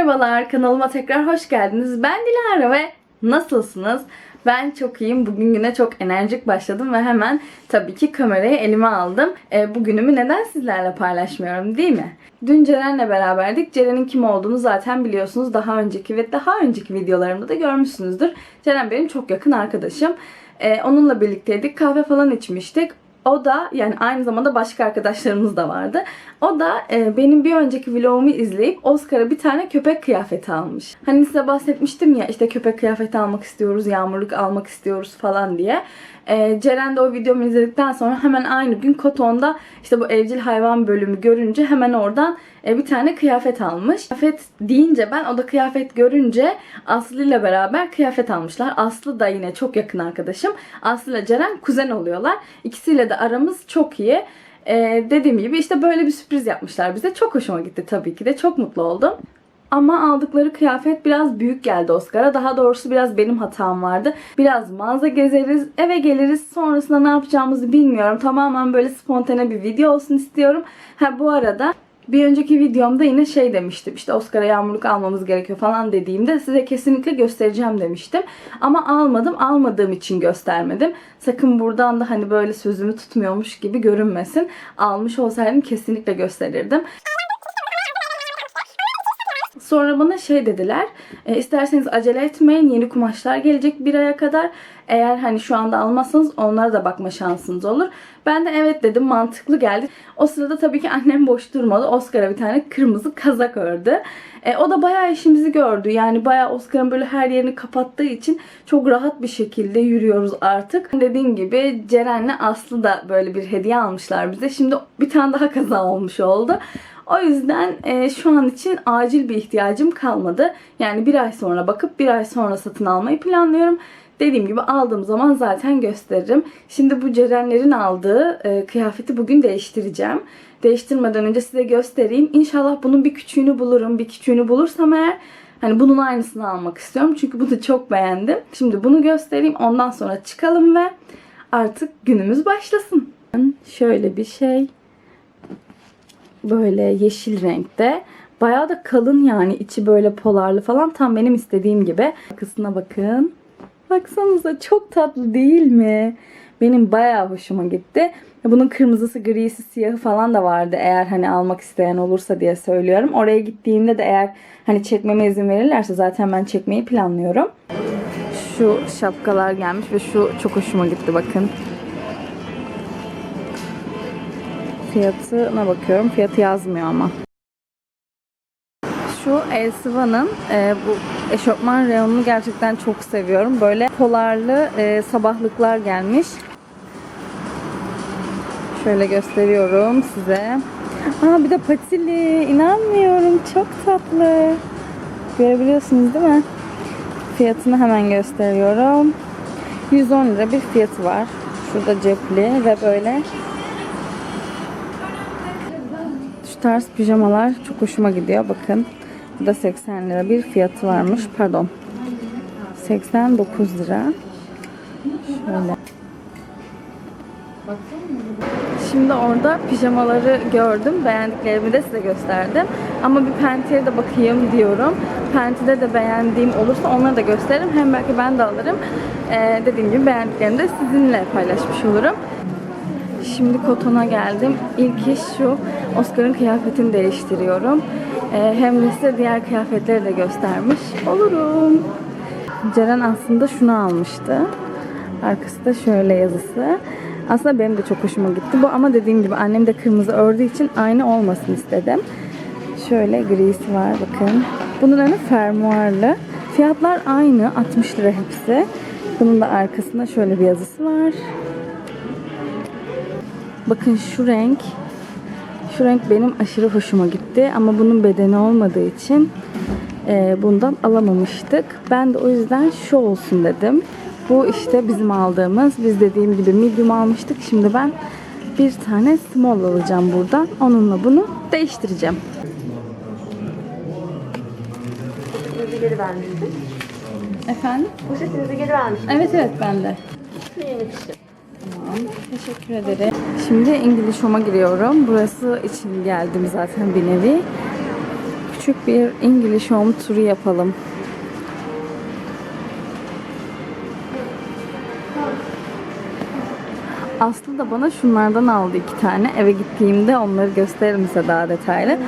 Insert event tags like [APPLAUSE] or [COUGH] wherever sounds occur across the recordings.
Merhabalar. Kanalıma tekrar hoş geldiniz. Ben Dilara ve nasılsınız? Ben çok iyiyim. Bugün güne çok enerjik başladım ve hemen tabii ki kamerayı elime aldım. E, bugünümü neden sizlerle paylaşmıyorum değil mi? Dün Ceren'le beraberdik. Ceren'in kim olduğunu zaten biliyorsunuz. Daha önceki ve daha önceki videolarımda da görmüşsünüzdür. Ceren benim çok yakın arkadaşım. E, onunla birlikteydik. Kahve falan içmiştik. O da yani aynı zamanda başka arkadaşlarımız da vardı. O da e, benim bir önceki vlogumu izleyip Oscar'a bir tane köpek kıyafeti almış. Hani size bahsetmiştim ya işte köpek kıyafeti almak istiyoruz, yağmurluk almak istiyoruz falan diye. E, Ceren de o videomu izledikten sonra hemen aynı gün Koton'da işte bu evcil hayvan bölümü görünce hemen oradan e, bir tane kıyafet almış. Kıyafet deyince ben o da kıyafet görünce Aslı ile beraber kıyafet almışlar. Aslı da yine çok yakın arkadaşım. Aslı ile Ceren kuzen oluyorlar. İkisiyle de aramız çok iyi. Ee, dediğim gibi işte böyle bir sürpriz yapmışlar bize. Çok hoşuma gitti tabii ki de. Çok mutlu oldum. Ama aldıkları kıyafet biraz büyük geldi Oscar'a. Daha doğrusu biraz benim hatam vardı. Biraz mağaza gezeriz, eve geliriz. Sonrasında ne yapacağımızı bilmiyorum. Tamamen böyle spontane bir video olsun istiyorum. Ha bu arada bir önceki videomda yine şey demiştim. İşte Oscar'a yağmurluk almamız gerekiyor falan dediğimde size kesinlikle göstereceğim demiştim. Ama almadım. Almadığım için göstermedim. Sakın buradan da hani böyle sözümü tutmuyormuş gibi görünmesin. Almış olsaydım kesinlikle gösterirdim. Sonra bana şey dediler. E, isterseniz acele etmeyin. Yeni kumaşlar gelecek bir aya kadar. Eğer hani şu anda almazsanız onlara da bakma şansınız olur. Ben de evet dedim. Mantıklı geldi. O sırada tabii ki annem boş durmadı. Oscar'a bir tane kırmızı kazak ördü. E, o da bayağı işimizi gördü. Yani bayağı Oscar'ın böyle her yerini kapattığı için çok rahat bir şekilde yürüyoruz artık. Dediğim gibi Ceren'le Aslı da böyle bir hediye almışlar bize. Şimdi bir tane daha kaza olmuş oldu. O yüzden e, şu an için acil bir ihtiyacım kalmadı. Yani bir ay sonra bakıp bir ay sonra satın almayı planlıyorum. Dediğim gibi aldığım zaman zaten gösteririm. Şimdi bu Cerenlerin aldığı e, kıyafeti bugün değiştireceğim. Değiştirmeden önce size göstereyim. İnşallah bunun bir küçüğünü bulurum. Bir küçüğünü bulursam eğer hani bunun aynısını almak istiyorum. Çünkü bunu çok beğendim. Şimdi bunu göstereyim. Ondan sonra çıkalım ve artık günümüz başlasın. Şöyle bir şey böyle yeşil renkte. Bayağı da kalın yani içi böyle polarlı falan tam benim istediğim gibi. Arkasına bakın. Baksanıza çok tatlı değil mi? Benim bayağı hoşuma gitti. Bunun kırmızısı, grisi, siyahı falan da vardı eğer hani almak isteyen olursa diye söylüyorum. Oraya gittiğimde de eğer hani çekmeme izin verirlerse zaten ben çekmeyi planlıyorum. Şu şapkalar gelmiş ve şu çok hoşuma gitti bakın. Fiyatına bakıyorum. Fiyatı yazmıyor ama. Şu Elsiva'nın e, bu eşofman reyonunu gerçekten çok seviyorum. Böyle polarlı e, sabahlıklar gelmiş. Şöyle gösteriyorum size. Aa bir de patili. İnanmıyorum. Çok tatlı. Görebiliyorsunuz değil mi? Fiyatını hemen gösteriyorum. 110 lira bir fiyatı var. Şurada cepli ve böyle şu tarz pijamalar çok hoşuma gidiyor. Bakın. Bu da 80 lira bir fiyatı varmış. Pardon. 89 lira. Şöyle. Şimdi orada pijamaları gördüm. Beğendiklerimi de size gösterdim. Ama bir Penti'ye de bakayım diyorum. Penti'de de beğendiğim olursa onları da gösteririm. Hem belki ben de alırım. Ee, dediğim gibi beğendiklerimi de sizinle paylaşmış olurum. Şimdi Koton'a geldim. İlk iş şu. Oscar'ın kıyafetini değiştiriyorum. Ee, hem de size diğer kıyafetleri de göstermiş olurum. Ceren aslında şunu almıştı. Arkası da şöyle yazısı. Aslında benim de çok hoşuma gitti bu ama dediğim gibi annem de kırmızı ördüğü için aynı olmasın istedim. Şöyle grisi var bakın. Önü fermuarlı. Fiyatlar aynı 60 lira hepsi. Bunun da arkasında şöyle bir yazısı var. Bakın şu renk. Şu renk benim aşırı hoşuma gitti. Ama bunun bedeni olmadığı için e, bundan alamamıştık. Ben de o yüzden şu olsun dedim. Bu işte bizim aldığımız. Biz dediğim gibi medium almıştık. Şimdi ben bir tane small alacağım buradan. Onunla bunu değiştireceğim. Poşetinizi geri vermiştim. Efendim? Poşetinizi geri vermiştim. Evet evet bende. Yemek için. Tamam. Teşekkür ederim. Şimdi İngiliz Home'a giriyorum. Burası için geldim zaten bir nevi. küçük bir English Home turu yapalım. Aslı da bana şunlardan aldı iki tane. Eve gittiğimde onları gösteririm size daha detaylı.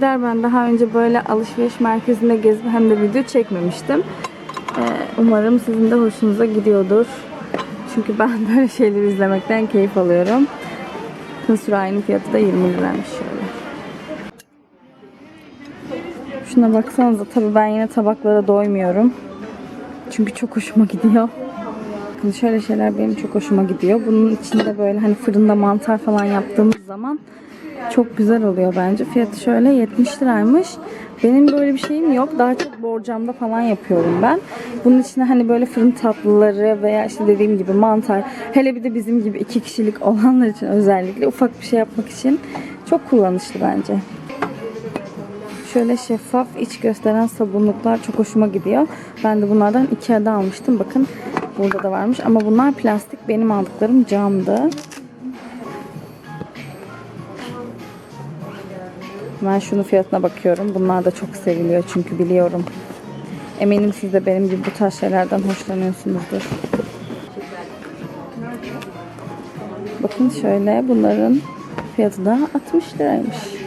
Gider. Ben daha önce böyle alışveriş merkezinde gezip hem de video çekmemiştim. Ee, umarım sizin de hoşunuza gidiyordur. Çünkü ben [LAUGHS] böyle şeyleri izlemekten keyif alıyorum. Sürahinin fiyatı da 20 liraymış şöyle. Şuna baksanıza tabii ben yine tabaklara doymuyorum. Çünkü çok hoşuma gidiyor. Bakın şöyle şeyler benim çok hoşuma gidiyor. Bunun içinde böyle hani fırında mantar falan yaptığımız zaman çok güzel oluyor bence. Fiyatı şöyle 70 liraymış. Benim böyle bir şeyim yok. Daha çok borcamda falan yapıyorum ben. Bunun içine hani böyle fırın tatlıları veya işte dediğim gibi mantar. Hele bir de bizim gibi iki kişilik olanlar için özellikle ufak bir şey yapmak için çok kullanışlı bence. Şöyle şeffaf iç gösteren sabunluklar çok hoşuma gidiyor. Ben de bunlardan iki adet almıştım. Bakın burada da varmış. Ama bunlar plastik. Benim aldıklarım camdı. Ben şunun fiyatına bakıyorum. Bunlar da çok seviliyor çünkü biliyorum. Eminim siz de benim gibi bu tarz şeylerden hoşlanıyorsunuzdur. Bakın şöyle bunların fiyatı da 60 liraymış.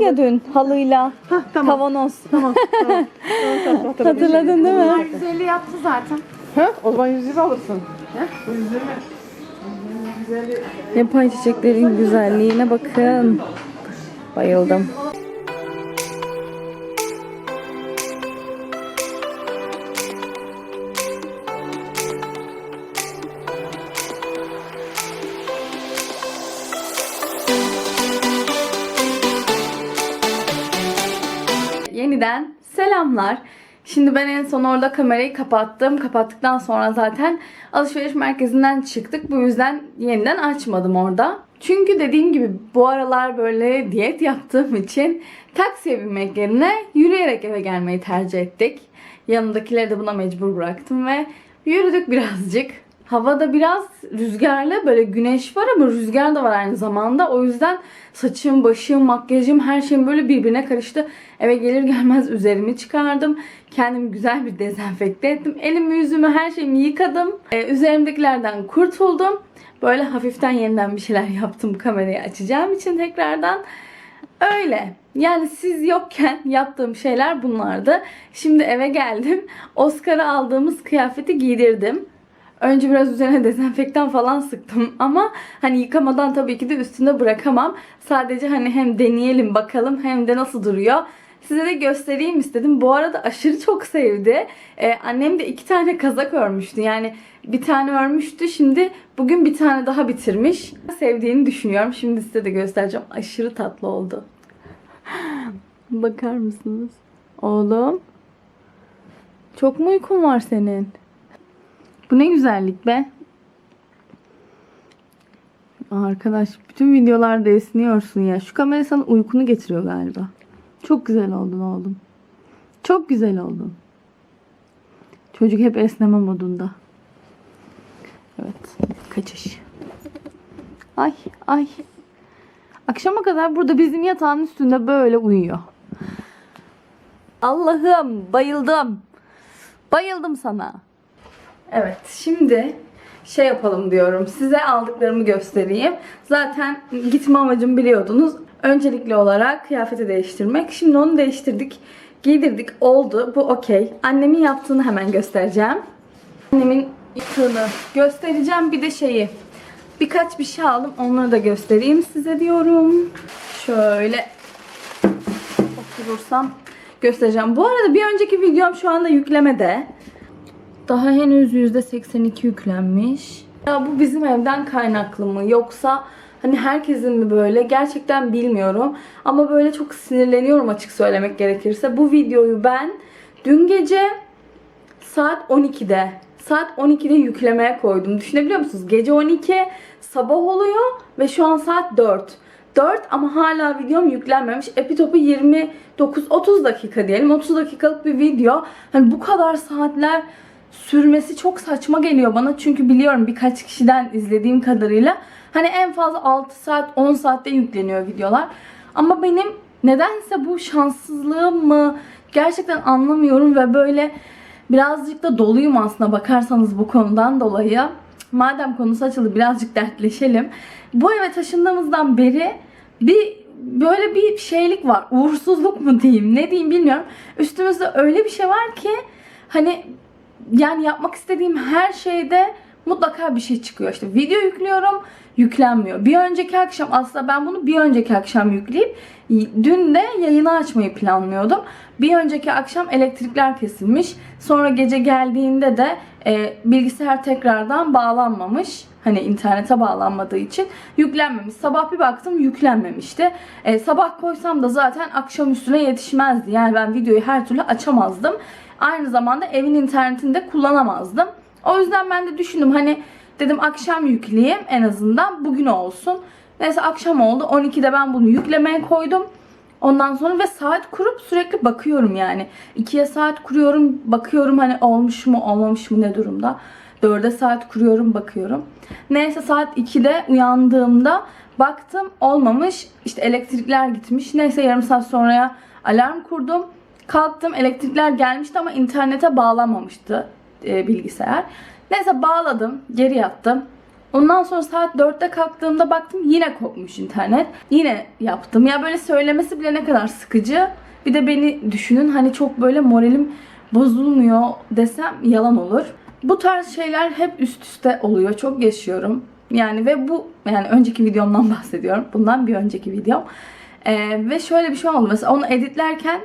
Aldık ya dün halıyla kavanoz. [LAUGHS] Tamam. tamam. tamam, tamam. Hatırladın değil mi? 150 yaptı zaten. Ha? O zaman 120 alırsın. Yapay çiçeklerin güzelliğine bakın. Bayıldım. Selamlar. Şimdi ben en son orada kamerayı kapattım. Kapattıktan sonra zaten alışveriş merkezinden çıktık. Bu yüzden yeniden açmadım orada. Çünkü dediğim gibi bu aralar böyle diyet yaptığım için taksiye binmek yerine yürüyerek eve gelmeyi tercih ettik. Yanındakileri de buna mecbur bıraktım ve yürüdük birazcık. Havada biraz rüzgarlı böyle güneş var ama rüzgar da var aynı zamanda. O yüzden saçım, başım, makyajım her şeyim böyle birbirine karıştı. Eve gelir gelmez üzerimi çıkardım. Kendimi güzel bir dezenfekte ettim. Elimi, yüzümü, her şeyimi yıkadım. Ee, üzerimdekilerden kurtuldum. Böyle hafiften yeniden bir şeyler yaptım kamerayı açacağım için tekrardan. Öyle. Yani siz yokken yaptığım şeyler bunlardı. Şimdi eve geldim. Oscar'a aldığımız kıyafeti giydirdim. Önce biraz üzerine [LAUGHS] dezenfektan falan sıktım ama hani yıkamadan tabii ki de üstünde bırakamam. Sadece hani hem deneyelim bakalım hem de nasıl duruyor. Size de göstereyim istedim. Bu arada aşırı çok sevdi. Ee, annem de iki tane kazak örmüştü. Yani bir tane örmüştü. Şimdi bugün bir tane daha bitirmiş. Sevdiğini düşünüyorum. Şimdi size de göstereceğim. Aşırı tatlı oldu. [GASPS] Bakar mısınız? Oğlum. Çok mu uykun var senin? Bu ne güzellik be. Arkadaş bütün videolarda esniyorsun ya. Şu kamera sana uykunu getiriyor galiba. Çok güzel oldun oğlum. Çok güzel oldun. Çocuk hep esneme modunda. Evet. Kaçış. Ay ay. Akşama kadar burada bizim yatağın üstünde böyle uyuyor. Allah'ım bayıldım. Bayıldım sana. Evet şimdi şey yapalım diyorum. Size aldıklarımı göstereyim. Zaten gitme amacım biliyordunuz. Öncelikli olarak kıyafeti değiştirmek. Şimdi onu değiştirdik. Giydirdik. Oldu. Bu okey. Annemin yaptığını hemen göstereceğim. Annemin yaptığını göstereceğim. Bir de şeyi. Birkaç bir şey aldım. Onları da göstereyim size diyorum. Şöyle oturursam göstereceğim. Bu arada bir önceki videom şu anda yüklemede. Daha henüz %82 yüklenmiş. Ya bu bizim evden kaynaklı mı yoksa hani herkesin mi böyle gerçekten bilmiyorum. Ama böyle çok sinirleniyorum açık söylemek gerekirse. Bu videoyu ben dün gece saat 12'de saat 12'de yüklemeye koydum. Düşünebiliyor musunuz? Gece 12 sabah oluyor ve şu an saat 4. 4 ama hala videom yüklenmemiş. Epitop'u 29-30 dakika diyelim. 30 dakikalık bir video. Hani bu kadar saatler sürmesi çok saçma geliyor bana. Çünkü biliyorum birkaç kişiden izlediğim kadarıyla hani en fazla 6 saat 10 saatte yükleniyor videolar. Ama benim nedense bu şanssızlığım mı gerçekten anlamıyorum ve böyle birazcık da doluyum aslında bakarsanız bu konudan dolayı. Madem konusu açıldı birazcık dertleşelim. Bu eve taşındığımızdan beri bir böyle bir şeylik var. Uğursuzluk mu diyeyim ne diyeyim bilmiyorum. Üstümüzde öyle bir şey var ki hani yani yapmak istediğim her şeyde mutlaka bir şey çıkıyor. İşte video yüklüyorum, yüklenmiyor. Bir önceki akşam aslında ben bunu bir önceki akşam yükleyip dün de yayını açmayı planlıyordum. Bir önceki akşam elektrikler kesilmiş. Sonra gece geldiğinde de e, bilgisayar tekrardan bağlanmamış. Hani internete bağlanmadığı için yüklenmemiş. Sabah bir baktım yüklenmemişti. E, sabah koysam da zaten akşam üstüne yetişmezdi. Yani ben videoyu her türlü açamazdım. Aynı zamanda evin internetini de kullanamazdım. O yüzden ben de düşündüm hani dedim akşam yükleyeyim en azından bugün olsun. Neyse akşam oldu. 12'de ben bunu yüklemeye koydum. Ondan sonra ve saat kurup sürekli bakıyorum yani. 2'ye saat kuruyorum, bakıyorum hani olmuş mu, olmamış mı, ne durumda. 4'e saat kuruyorum, bakıyorum. Neyse saat 2'de uyandığımda baktım olmamış. İşte elektrikler gitmiş. Neyse yarım saat sonraya alarm kurdum. Kalktım elektrikler gelmişti ama internete bağlanmamıştı e, bilgisayar. Neyse bağladım, geri yattım. Ondan sonra saat 4'te kalktığımda baktım yine kopmuş internet. Yine yaptım. Ya böyle söylemesi bile ne kadar sıkıcı. Bir de beni düşünün hani çok böyle moralim bozulmuyor desem yalan olur. Bu tarz şeyler hep üst üste oluyor. Çok yaşıyorum. Yani ve bu yani önceki videomdan [LAUGHS] bahsediyorum. Bundan bir önceki videom. Ee, ve şöyle bir şey oldu. Mesela onu editlerken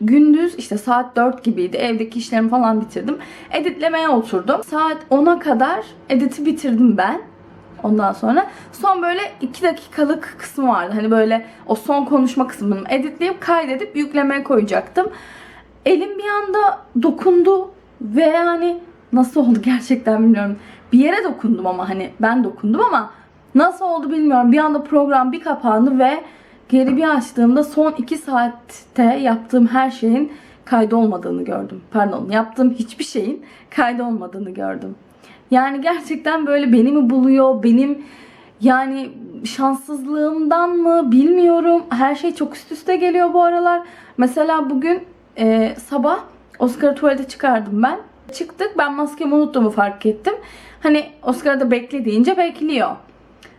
gündüz işte saat 4 gibiydi. Evdeki işlerimi falan bitirdim. Editlemeye oturdum. Saat 10'a kadar editi bitirdim ben. Ondan sonra son böyle 2 dakikalık kısmı vardı. Hani böyle o son konuşma kısmını editleyip kaydedip yüklemeye koyacaktım. Elim bir anda dokundu ve yani nasıl oldu [LAUGHS] gerçekten bilmiyorum. Bir yere dokundum ama hani ben dokundum ama nasıl oldu bilmiyorum. Bir anda program bir kapandı ve Geri bir açtığımda son 2 saatte yaptığım her şeyin kaydı olmadığını gördüm. Pardon yaptığım hiçbir şeyin kaydı olmadığını gördüm. Yani gerçekten böyle beni mi buluyor, benim yani şanssızlığımdan mı bilmiyorum. Her şey çok üst üste geliyor bu aralar. Mesela bugün e, sabah Oscar'ı tuvalete çıkardım ben. Çıktık ben maskemi unuttuğumu fark ettim. Hani Oscar'ı da bekle deyince bekliyor.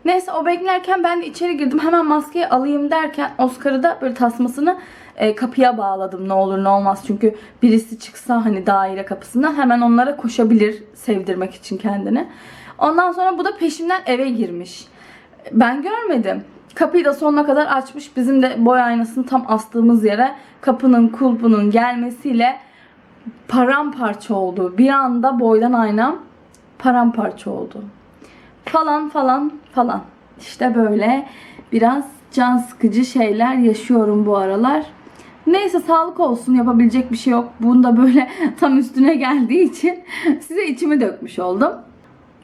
Neyse o beklerken ben de içeri girdim. Hemen maskeyi alayım derken Oscar'ı da böyle tasmasını e, kapıya bağladım ne olur ne olmaz. Çünkü birisi çıksa hani daire kapısından hemen onlara koşabilir sevdirmek için kendini. Ondan sonra bu da peşimden eve girmiş. Ben görmedim. Kapıyı da sonuna kadar açmış. Bizim de boy aynasını tam astığımız yere kapının kulpunun gelmesiyle paramparça oldu. Bir anda boydan aynam paramparça oldu falan falan falan. İşte böyle biraz can sıkıcı şeyler yaşıyorum bu aralar. Neyse sağlık olsun yapabilecek bir şey yok. Bunda böyle [LAUGHS] tam üstüne geldiği için [LAUGHS] size içimi dökmüş oldum.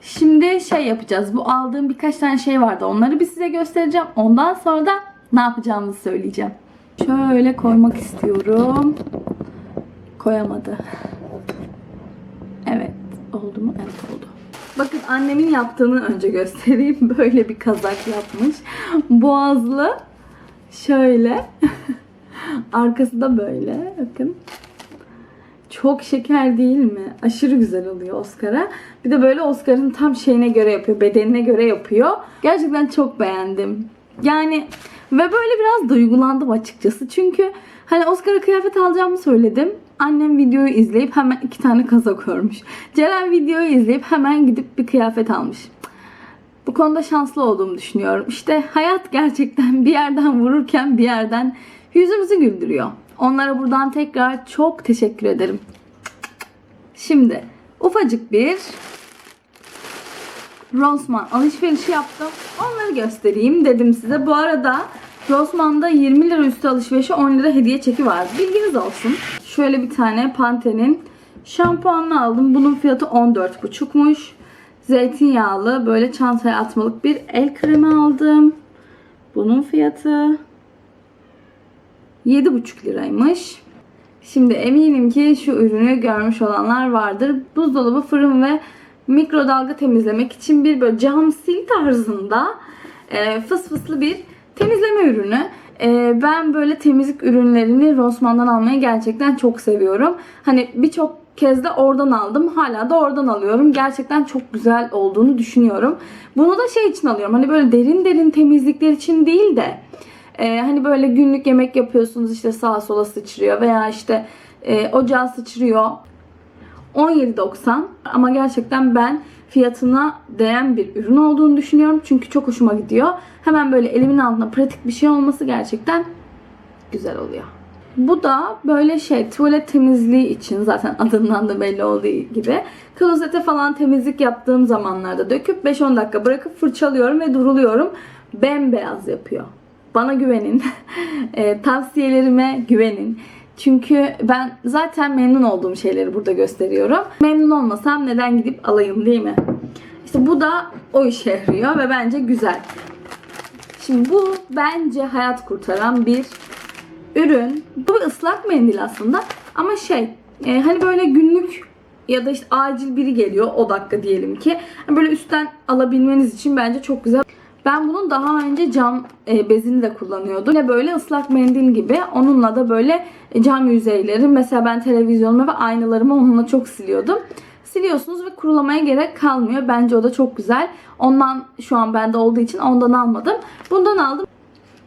Şimdi şey yapacağız. Bu aldığım birkaç tane şey vardı. Onları bir size göstereceğim. Ondan sonra da ne yapacağımızı söyleyeceğim. Şöyle koymak istiyorum. Koyamadı. Evet. Oldu mu? Evet oldu. Bakın annemin yaptığını önce göstereyim. [LAUGHS] Böyle bir kazak yapmış. Boğazlı. Şöyle. [LAUGHS] Arkası da böyle. Bakın. Çok şeker değil mi? Aşırı güzel oluyor Oscar'a. Bir de böyle Oscar'ın tam şeyine göre yapıyor. Bedenine göre yapıyor. Gerçekten çok beğendim. Yani ve böyle biraz duygulandım açıkçası. Çünkü hani Oscar'a kıyafet alacağımı söyledim. Annem videoyu izleyip hemen iki tane kazak örmüş. Ceren videoyu izleyip hemen gidip bir kıyafet almış. Bu konuda şanslı olduğumu düşünüyorum. İşte hayat gerçekten bir yerden vururken bir yerden yüzümüzü güldürüyor. Onlara buradan tekrar çok teşekkür ederim. Şimdi ufacık bir Rossmann alışverişi yaptım. Onları göstereyim dedim size. Bu arada Rossmann'da 20 lira üstü alışverişe 10 lira hediye çeki var. Bilginiz olsun. Şöyle bir tane Pantene'in şampuanını aldım. Bunun fiyatı 14,5'muş. Zeytinyağlı böyle çantaya atmalık bir el kremi aldım. Bunun fiyatı 7,5 liraymış. Şimdi eminim ki şu ürünü görmüş olanlar vardır. Buzdolabı, fırın ve mikrodalga temizlemek için bir böyle cam sil tarzında e, fıs fıslı bir temizleme ürünü. E, ben böyle temizlik ürünlerini Rossmann'dan almayı gerçekten çok seviyorum. Hani birçok kez de oradan aldım. Hala da oradan alıyorum. Gerçekten çok güzel olduğunu düşünüyorum. Bunu da şey için alıyorum. Hani böyle derin derin temizlikler için değil de ee, hani böyle günlük yemek yapıyorsunuz işte sağa sola sıçrıyor veya işte e, ocağa sıçrıyor. 17.90 ama gerçekten ben fiyatına değen bir ürün olduğunu düşünüyorum. Çünkü çok hoşuma gidiyor. Hemen böyle elimin altında pratik bir şey olması gerçekten güzel oluyor. Bu da böyle şey tuvalet temizliği için zaten [LAUGHS] adından da belli olduğu gibi klozete falan temizlik yaptığım zamanlarda döküp 5-10 dakika bırakıp fırçalıyorum ve duruluyorum. Bembeyaz yapıyor. Bana güvenin. [LAUGHS] E, tavsiyelerime güvenin. Çünkü ben zaten memnun olduğum şeyleri burada gösteriyorum. Memnun olmasam neden gidip alayım değil mi? İşte bu da o işe yarıyor ve bence güzel. Şimdi bu bence hayat kurtaran bir ürün. Bu bir ıslak mendil aslında ama şey e, hani böyle günlük ya da işte acil biri geliyor o dakika diyelim ki. Böyle üstten alabilmeniz için bence çok güzel. Ben bunun daha önce cam e, bezini de kullanıyordum. Yine böyle ıslak mendil gibi. Onunla da böyle cam yüzeyleri. Mesela ben televizyonumu ve aynalarımı onunla çok siliyordum. Siliyorsunuz ve kurulamaya gerek kalmıyor. Bence o da çok güzel. Ondan şu an bende olduğu için ondan almadım. Bundan aldım.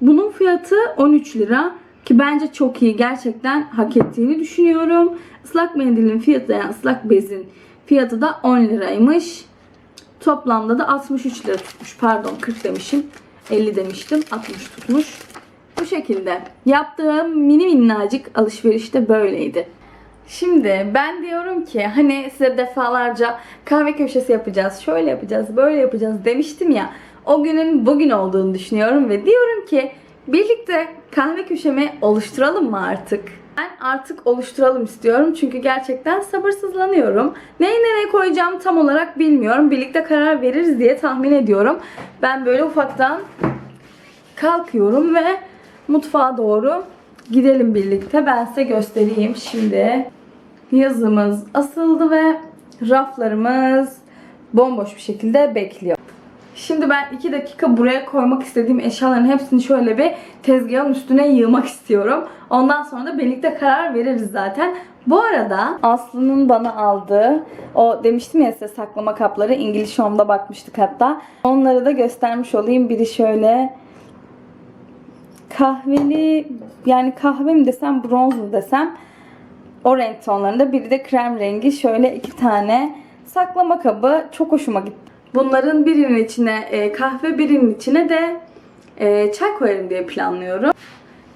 Bunun fiyatı 13 lira. Ki bence çok iyi. Gerçekten hak ettiğini düşünüyorum. Islak mendilin fiyatı yani ıslak bezin fiyatı da 10 liraymış. Toplamda da 63 lira tutmuş. Pardon 40 demişim. 50 demiştim. 60 tutmuş. Bu şekilde. Yaptığım mini minnacık alışveriş de böyleydi. Şimdi ben diyorum ki hani size defalarca kahve köşesi yapacağız, şöyle yapacağız, böyle yapacağız demiştim ya. O günün bugün olduğunu düşünüyorum ve diyorum ki birlikte kahve köşemi oluşturalım mı artık? Ben artık oluşturalım istiyorum çünkü gerçekten sabırsızlanıyorum. Neyi nereye koyacağım tam olarak bilmiyorum. Birlikte karar veririz diye tahmin ediyorum. Ben böyle ufaktan kalkıyorum ve mutfağa doğru gidelim birlikte. Ben size göstereyim şimdi. Yazımız asıldı ve raflarımız bomboş bir şekilde bekliyor. Şimdi ben 2 dakika buraya koymak istediğim eşyaların hepsini şöyle bir tezgahın üstüne yığmak istiyorum. Ondan sonra da birlikte karar veririz zaten. Bu arada Aslı'nın bana aldığı o demiştim ya size saklama kapları İngiliz Home'da bakmıştık hatta. Onları da göstermiş olayım. Biri şöyle kahveli yani kahve mi desem bronz mu desem o renk tonlarında biri de krem rengi şöyle iki tane saklama kabı çok hoşuma gitti. Bunların birinin içine e, kahve birinin içine de e, çay koyarım diye planlıyorum.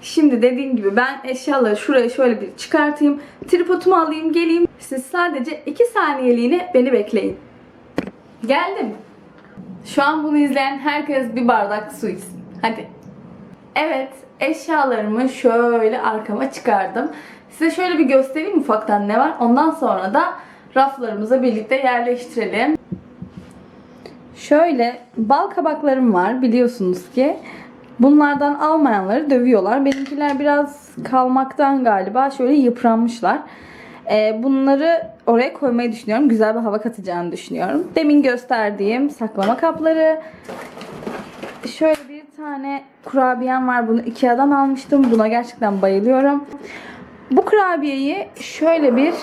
Şimdi dediğim gibi ben eşyaları şuraya şöyle bir çıkartayım. Tripodumu alayım geleyim. Siz sadece 2 saniyeliğine beni bekleyin. Geldim. Şu an bunu izleyen herkes bir bardak su içsin. Hadi. Evet, eşyalarımı şöyle arkama çıkardım. Size şöyle bir göstereyim ufaktan ne var. Ondan sonra da raflarımıza birlikte yerleştirelim. Şöyle bal kabaklarım var biliyorsunuz ki. Bunlardan almayanları dövüyorlar. Benimkiler biraz kalmaktan galiba şöyle yıpranmışlar. Ee, bunları oraya koymayı düşünüyorum. Güzel bir hava katacağını düşünüyorum. Demin gösterdiğim saklama kapları. Şöyle bir tane kurabiyem var. Bunu Ikea'dan almıştım. Buna gerçekten bayılıyorum. Bu kurabiyeyi şöyle bir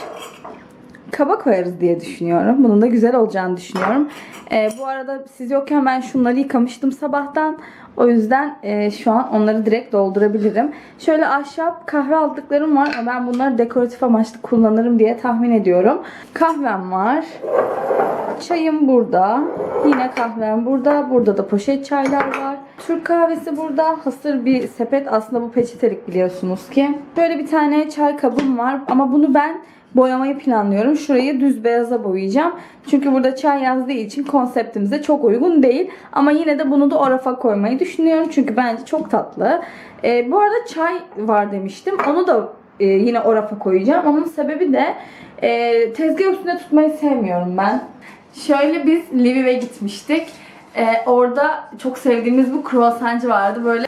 kaba koyarız diye düşünüyorum. Bunun da güzel olacağını düşünüyorum. Ee, bu arada siz yokken ben şunları yıkamıştım sabahtan. O yüzden e, şu an onları direkt doldurabilirim. Şöyle ahşap kahve aldıklarım var ama ben bunları dekoratif amaçlı kullanırım diye tahmin ediyorum. Kahvem var. Çayım burada. Yine kahvem burada. Burada da poşet çaylar var. Türk kahvesi burada. Hasır bir sepet. Aslında bu peçetelik biliyorsunuz ki. Böyle bir tane çay kabım var. Ama bunu ben boyamayı planlıyorum. Şurayı düz beyaza boyayacağım. Çünkü burada çay yazdığı için konseptimize çok uygun değil. Ama yine de bunu da o rafa koymayı düşünüyorum. Çünkü bence çok tatlı. Ee, bu arada çay var demiştim. Onu da e, yine o rafa koyacağım. Onun sebebi de e, tezgah üstünde tutmayı sevmiyorum ben. Şöyle biz Lviv'e gitmiştik. Ee, orada çok sevdiğimiz bu kruvasancı vardı. Böyle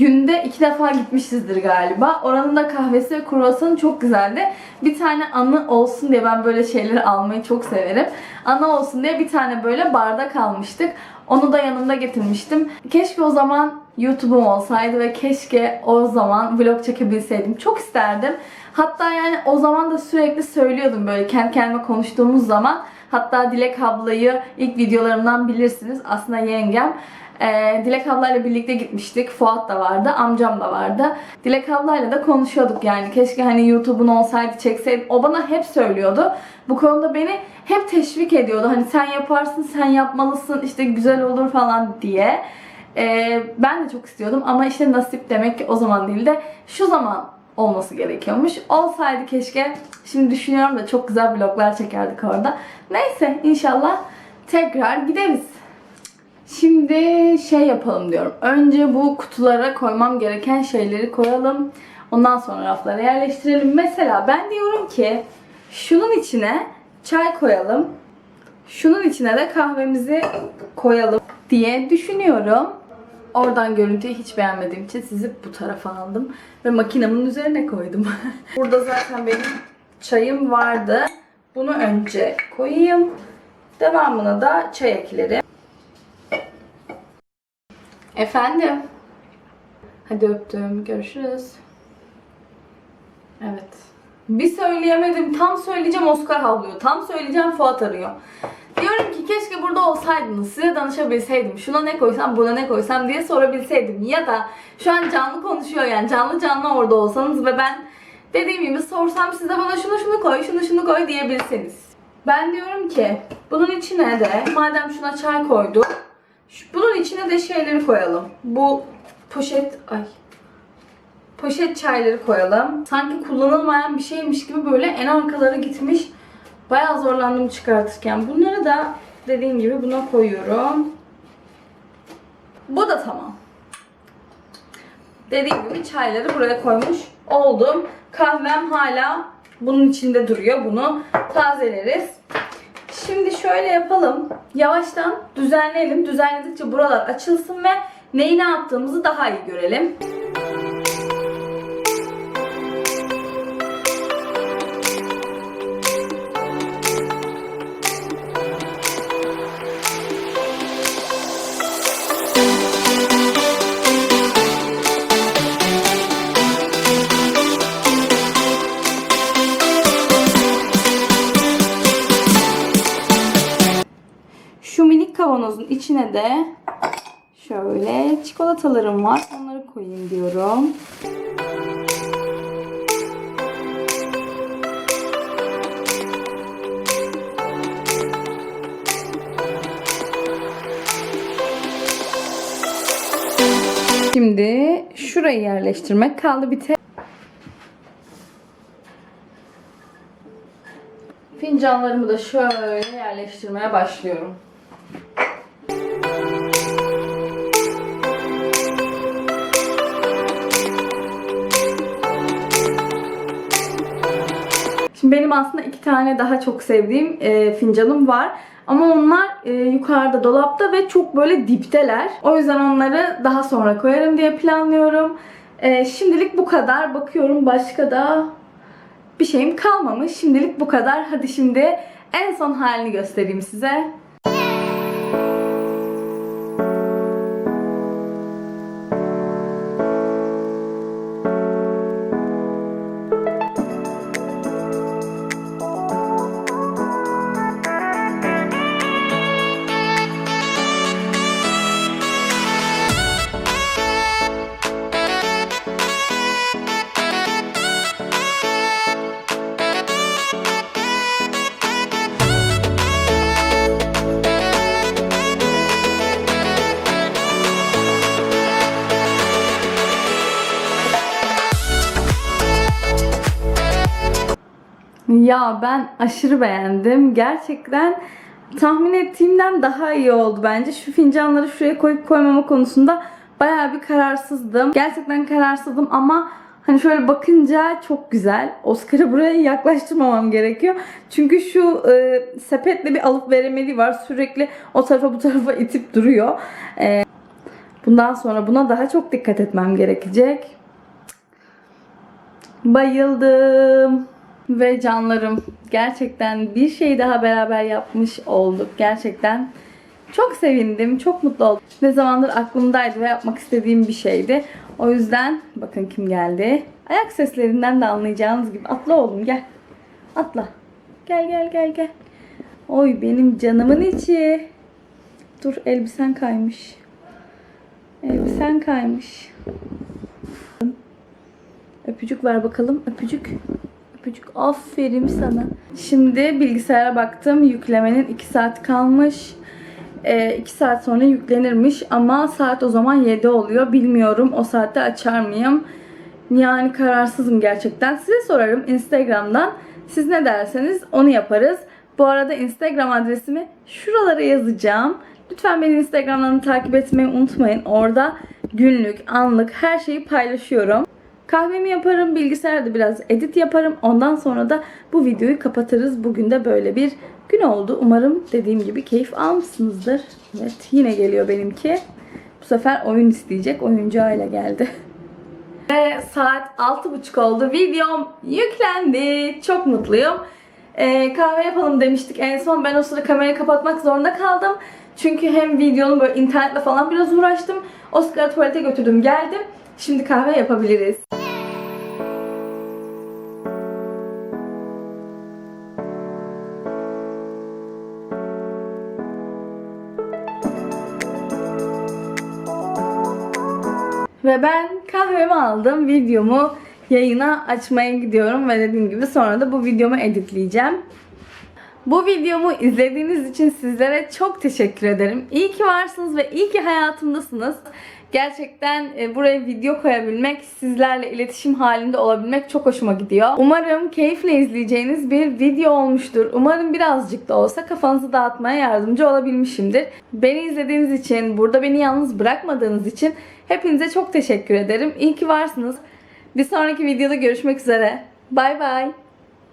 günde iki defa gitmişizdir galiba. Oranın da kahvesi ve kruvasanı çok güzeldi. Bir tane anı olsun diye ben böyle şeyleri almayı çok severim. Anı olsun diye bir tane böyle bardak almıştık. Onu da yanımda getirmiştim. Keşke o zaman YouTube'um olsaydı ve keşke o zaman vlog çekebilseydim. Çok isterdim. Hatta yani o zaman da sürekli söylüyordum böyle kendi kendime konuştuğumuz zaman. Hatta Dilek ablayı ilk videolarımdan bilirsiniz. Aslında yengem. Ee, Dilek ablayla birlikte gitmiştik. Fuat da vardı, amcam da vardı. Dilek ablayla da konuşuyorduk yani. Keşke hani YouTube'un olsaydı çekseydim. O bana hep söylüyordu. Bu konuda beni hep teşvik ediyordu. Hani sen yaparsın, sen yapmalısın, işte güzel olur falan diye. Ee, ben de çok istiyordum ama işte nasip demek ki o zaman değil de şu zaman olması gerekiyormuş. Olsaydı keşke. Şimdi düşünüyorum da çok güzel vloglar çekerdik orada. Neyse inşallah tekrar gideriz. Şimdi şey yapalım diyorum. Önce bu kutulara koymam gereken şeyleri koyalım. Ondan sonra raflara yerleştirelim. Mesela ben diyorum ki şunun içine çay koyalım. Şunun içine de kahvemizi koyalım diye düşünüyorum. Oradan görüntüyü hiç beğenmediğim için sizi bu tarafa aldım. Ve makinemin üzerine koydum. [LAUGHS] Burada zaten benim çayım vardı. Bunu önce koyayım. Devamına da çay eklerim. Efendim. Hadi öptüm. Görüşürüz. Evet. Bir söyleyemedim. Tam söyleyeceğim Oscar havlıyor. Tam söyleyeceğim Fuat arıyor. Diyorum ki keşke burada olsaydınız. Size danışabilseydim. Şuna ne koysam buna ne koysam diye sorabilseydim. Ya da şu an canlı konuşuyor yani. Canlı canlı orada olsanız ve ben dediğim gibi sorsam size bana şunu şunu koy, şunu şunu koy diyebilseniz. Ben diyorum ki bunun içine de madem şuna çay koyduk. Bunun içine de şeyleri koyalım. Bu poşet ay poşet çayları koyalım. Sanki kullanılmayan bir şeymiş gibi böyle en arkalara gitmiş. Bayağı zorlandım çıkartırken. Bunları da dediğim gibi buna koyuyorum. Bu da tamam. Dediğim gibi çayları buraya koymuş oldum. Kahvem hala bunun içinde duruyor. Bunu tazeleriz. Şimdi şöyle yapalım. Yavaştan düzenleyelim. Düzenledikçe buralar açılsın ve neyi ne yaptığımızı daha iyi görelim. Kavanozun içine de şöyle çikolatalarım var. Onları koyayım diyorum. Şimdi şurayı yerleştirmek kaldı bir tek. Fincanlarımı da şöyle yerleştirmeye başlıyorum. Şimdi benim aslında iki tane daha çok sevdiğim e, fincanım var. Ama onlar e, yukarıda dolapta ve çok böyle dipteler. O yüzden onları daha sonra koyarım diye planlıyorum. E, şimdilik bu kadar. Bakıyorum başka da bir şeyim kalmamış. Şimdilik bu kadar. Hadi şimdi en son halini göstereyim size. Ben aşırı beğendim. Gerçekten tahmin ettiğimden daha iyi oldu bence. Şu fincanları şuraya koyup koymama konusunda bayağı bir kararsızdım. Gerçekten kararsızdım ama hani şöyle bakınca çok güzel. Oscar'ı buraya yaklaştırmamam gerekiyor. Çünkü şu e, sepetle bir alıp veremediği var. Sürekli o tarafa bu tarafa itip duruyor. E, bundan sonra buna daha çok dikkat etmem gerekecek. Bayıldım. Ve canlarım gerçekten bir şey daha beraber yapmış olduk. Gerçekten çok sevindim, çok mutlu oldum. Ne zamandır aklımdaydı ve yapmak istediğim bir şeydi. O yüzden bakın kim geldi. Ayak seslerinden de anlayacağınız gibi. Atla oğlum gel. Atla. Gel gel gel gel. Oy benim canımın içi. Dur elbisen kaymış. Elbisen kaymış. Öpücük ver bakalım. Öpücük. Öpücük. Aferin sana. Şimdi bilgisayara baktım. Yüklemenin 2 saat kalmış. 2 saat sonra yüklenirmiş ama saat o zaman 7 oluyor. Bilmiyorum o saatte açar mıyım? Yani kararsızım gerçekten. Size sorarım Instagram'dan. Siz ne derseniz onu yaparız. Bu arada Instagram adresimi şuralara yazacağım. Lütfen beni Instagram'dan takip etmeyi unutmayın. Orada günlük, anlık her şeyi paylaşıyorum. Kahvemi yaparım, bilgisayarda biraz edit yaparım. Ondan sonra da bu videoyu kapatırız. Bugün de böyle bir gün oldu. Umarım dediğim gibi keyif almışsınızdır. Evet yine geliyor benimki. Bu sefer oyun isteyecek. Oyuncağıyla geldi. [LAUGHS] Ve saat 6.30 oldu. Videom yüklendi. Çok mutluyum. Ee, kahve yapalım demiştik en son. Ben o sırada kamerayı kapatmak zorunda kaldım. Çünkü hem videonun böyle internetle falan biraz uğraştım. Oscar'ı tuvalete götürdüm geldim. Şimdi kahve yapabiliriz. Ve ben kahvemi aldım. Videomu yayına açmaya gidiyorum ve dediğim gibi sonra da bu videomu editleyeceğim. Bu videomu izlediğiniz için sizlere çok teşekkür ederim. İyi ki varsınız ve iyi ki hayatımdasınız. Gerçekten e, buraya video koyabilmek, sizlerle iletişim halinde olabilmek çok hoşuma gidiyor. Umarım keyifle izleyeceğiniz bir video olmuştur. Umarım birazcık da olsa kafanızı dağıtmaya yardımcı olabilmişimdir. Beni izlediğiniz için, burada beni yalnız bırakmadığınız için hepinize çok teşekkür ederim. İyi ki varsınız. Bir sonraki videoda görüşmek üzere. Bay bay.